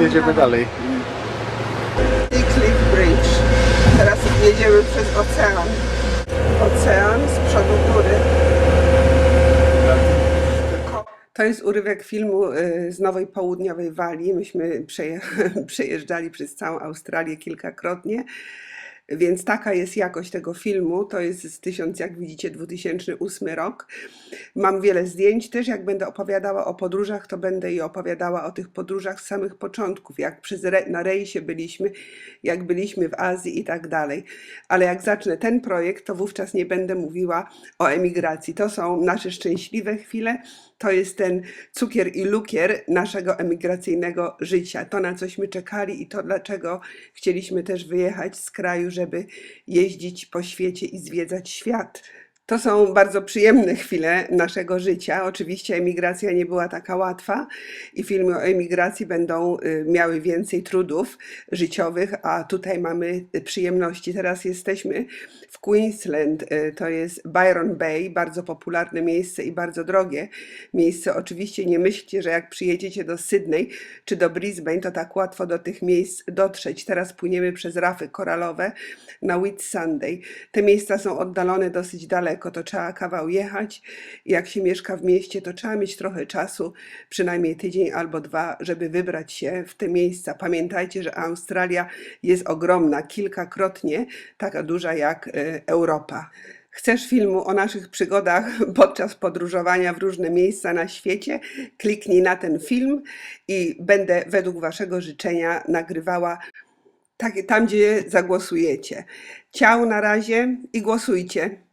jedziemy dalej. I Cliff Bridge. Teraz jedziemy przez ocean. Ocean z przodu góry. To jest urywek filmu y, z Nowej Południowej Walii. Myśmy przeje przejeżdżali przez całą Australię kilkakrotnie. Więc taka jest jakość tego filmu. To jest z 1000, jak widzicie, 2008 rok. Mam wiele zdjęć też. Jak będę opowiadała o podróżach, to będę i opowiadała o tych podróżach z samych początków, jak przez re, na rejsie byliśmy, jak byliśmy w Azji i tak dalej. Ale jak zacznę ten projekt, to wówczas nie będę mówiła o emigracji. To są nasze szczęśliwe chwile. To jest ten cukier i lukier naszego emigracyjnego życia. To, na cośmy czekali i to, dlaczego chcieliśmy też wyjechać z kraju, żeby jeździć po świecie i zwiedzać świat. To są bardzo przyjemne chwile naszego życia. Oczywiście emigracja nie była taka łatwa i filmy o emigracji będą y, miały więcej trudów życiowych, a tutaj mamy y, przyjemności. Teraz jesteśmy w Queensland, y, to jest Byron Bay, bardzo popularne miejsce i bardzo drogie miejsce. Oczywiście nie myślcie, że jak przyjedziecie do Sydney czy do Brisbane, to tak łatwo do tych miejsc dotrzeć. Teraz płyniemy przez rafy koralowe na Whitsunday. Te miejsca są oddalone dosyć daleko, to trzeba kawał jechać. Jak się mieszka w mieście, to trzeba mieć trochę czasu, przynajmniej tydzień albo dwa, żeby wybrać się w te miejsca. Pamiętajcie, że Australia jest ogromna, kilkakrotnie taka duża jak e, Europa. Chcesz filmu o naszych przygodach podczas podróżowania w różne miejsca na świecie? Kliknij na ten film i będę według Waszego życzenia nagrywała tam, gdzie zagłosujecie. Ciao na razie i głosujcie.